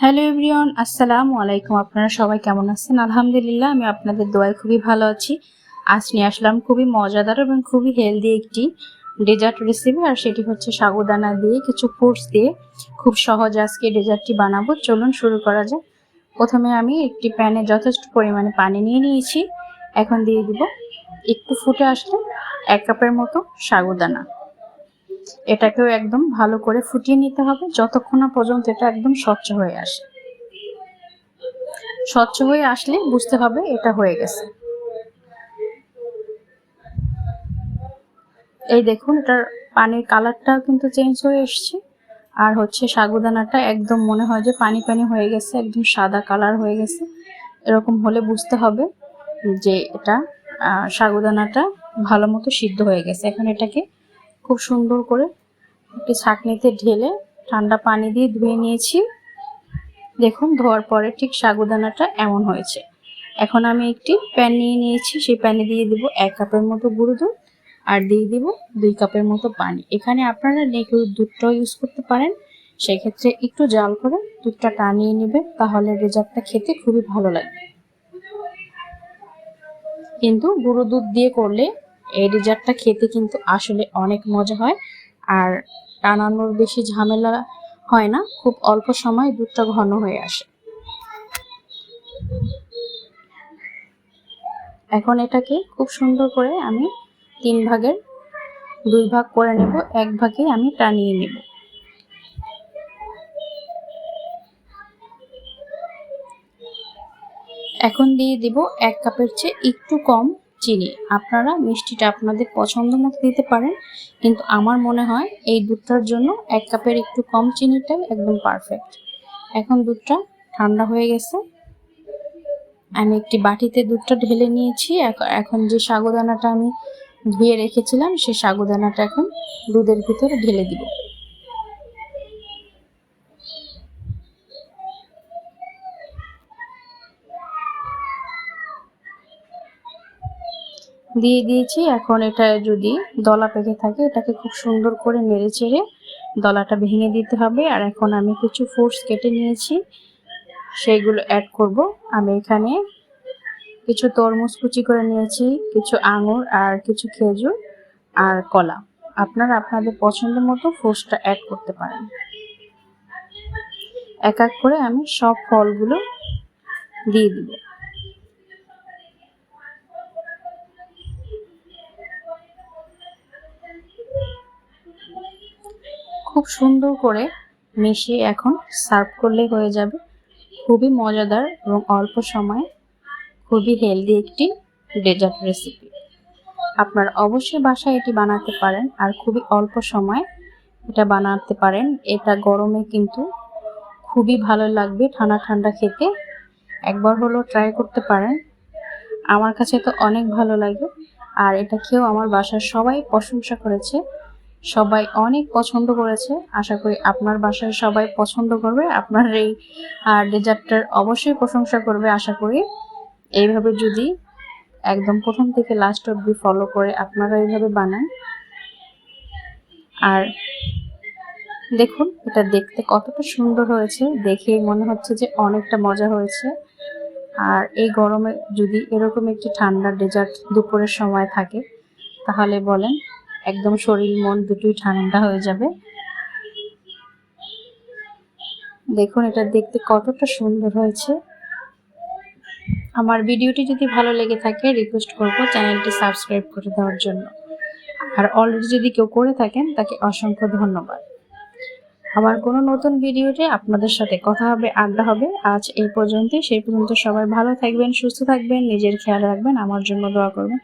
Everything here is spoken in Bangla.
হ্যালো এভরিওয়ান, আসসালামু আলাইকুম। আপনারা সবাই কেমন আছেন? আলহামদুলিল্লাহ, আমি আপনাদের দোয়ায় খুবই ভালো আছি। আজ নিয়ে আসলাম খুবই মজাদার এবং খুবই হেলদি একটি ডেজার্ট রেসিপি আর সেটি হচ্ছে সাগুদানা দিয়ে কিছু ফ্রুটস দিয়ে। খুব সহজ আজকে ডেজার্টটি বানাবো। চলুন শুরু করা যাক। প্রথমে আমি একটি প্যানে যথেষ্ট পরিমাণে পানি নিয়ে নিয়েছি। এখন দিয়ে দিব, একটু ফুটে আসলে এক কাপের মতো সাগুদানা। এটাকেও একদম ভালো করে ফুটিয়ে নিতে হবে যতক্ষণ না পর্যন্ত এটা একদম স্বচ্ছ হয়ে আসে। স্বচ্ছ হয়ে আসলে বুঝতে হবে এটা হয়ে গেছে। এই দেখুন, এটার পানির কালারটাও কিন্তু চেঞ্জ হয়ে এসছে। আর হচ্ছে সাগুদানাটা একদম মনে হয় যে পানি পানি হয়ে গেছে, একদম সাদা কালার হয়ে গেছে। এরকম হলে বুঝতে হবে যে এটা সাগুদানাটা ভালো মতো সিদ্ধ হয়ে গেছে। এখন এটাকে খুব সুন্দর করে একটি ছাঁকনিতে ঢেলে ঠান্ডা পানি দিয়ে ধুয়ে নিয়েছি। দেখুন, ধোয়ার পরে ঠিক সাগুদানাটা এমন হয়েছে। এখন আমি একটি প্যান নিয়ে নিয়েছি। সেই প্যানে দিয়ে দিব এক কাপের মতো গুঁড়ো দুধ আর দিয়ে দিব দুই কাপের মতো পানি। এখানে আপনারা নেকেউ দুধটাও ইউজ করতে পারেন। সেক্ষেত্রে একটু জাল করে দুধটা টানিয়ে নেবেন, তাহলে রেজাল্টটা খেতে খুবই ভালো লাগবে। কিন্তু গুঁড়ো দুধ দিয়ে করলে এই রেজার্টটা খেতে কিন্তু আসলে অনেক মজা হয়। আর টানানোর বেশি ঝামেলা হয় না, খুব অল্প সময় দুধটা ঘন হয়ে আসে। এখন এটাকে খুব সুন্দর করে আমি তিন ভাগের দুই ভাগ করে নেব, এক ভাগে আমি টানিয়ে নেব। এখন দিয়ে দিব এক কাপের চেয়ে একটু কম চিনি। আপনারা মিষ্টিটা আপনাদের পছন্দ মতো দিতে পারেন, কিন্তু আমার মনে হয় এই দুধটার জন্য এক কাপের একটু কম চিনিটাই একদম পারফেক্ট এখন দুধটা ঠান্ডা হয়ে গেছে। আমি একটি বাটিতে দুধটা ঢেলে নিয়েছি। এখন যে সাগুদানাটা আমি ধুয়ে রেখেছিলাম সেই সাগুদানাটা এখন দুধের ভিতরে ঢেলে দিব। দিয়ে দিয়েছি। এখন এটা যদি দলা পেকে থাকে, এটাকে খুব সুন্দর করে নেড়ে চেড়ে দলাটা ভেঙে দিতে হবে। আর এখন আমি কিছু ফ্রুটস কেটে নিয়েছি, সেইগুলো অ্যাড করব। আমি এখানে কিছু তরমুজ কুচি করে নিয়েছি, কিছু আঙুর আর কিছু খেজুর আর কলা। আপনারা আপনাদের পছন্দ মতো ফ্রুটসটা অ্যাড করতে পারেন। এক এক করে আমি সব ফলগুলো দিয়ে দিব। খুব সুন্দর করে মিশিয়ে এখন সার্ভ করলে হয়ে যাবে। খুবই মজাদার এবং অল্প সময়ে খুবই হেলদি একটি ডেজার্ট রেসিপি। আপনারা অবশ্যই বাসায় এটি বানাতে পারেন আর খুবই অল্প সময় এটা বানাতে পারেন। এটা গরমে কিন্তু খুবই ভালো লাগবে ঠান্ডা ঠান্ডা খেতে। একবার হলো ট্রাই করতে পারেন। আমার কাছে তো অনেক ভালো লাগে। আর এটা খেয়েও আমার বাসার সবাই প্রশংসা করেছে। সবাই অনেক পছন্দ করেছে। আশা করি আপনার বাসায় সবাই পছন্দ করবে, আপনার এই ডেজার্টটার অবশ্যই প্রশংসা করবে। আশা করি এইভাবে যদি একদম প্রথম থেকে লাস্ট অব্দি ফলো করে আপনারা এইভাবে বানান। আর দেখুন, এটা দেখতে কতটা সুন্দর হয়েছে। দেখে মনে হচ্ছে যে অনেকটা মজা হয়েছে। আর এই গরমে যদি এরকম একটি ঠান্ডা ডেজার্ট দুপুরের সময় থাকে, তাহলে বলেন একদম শরীর, মন দুটোই ঠান্ডা হয়ে যাবে। দেখুন, এটা দেখতে কতটা সুন্দর হয়েছে। আমার ভিডিওটি যদি ভালো লেগে থাকে রিকোয়েস্ট করব চ্যানেলটি সাবস্ক্রাইব করে দেওয়ার জন্য। আর অলরেডি যদি কেউ করে থাকেন, তাকে অসংখ্য ধন্যবাদ। আবার কোনো নতুন ভিডিওতে আপনাদের সাথে কথা হবে, আড্ডা হবে, আজ এই পর্যন্তই। সেই পর্যন্ত সবাই ভালো থাকবেন, সুস্থ থাকবেন, নিজের খেয়াল রাখবেন, আমার জন্য দোয়া করবেন।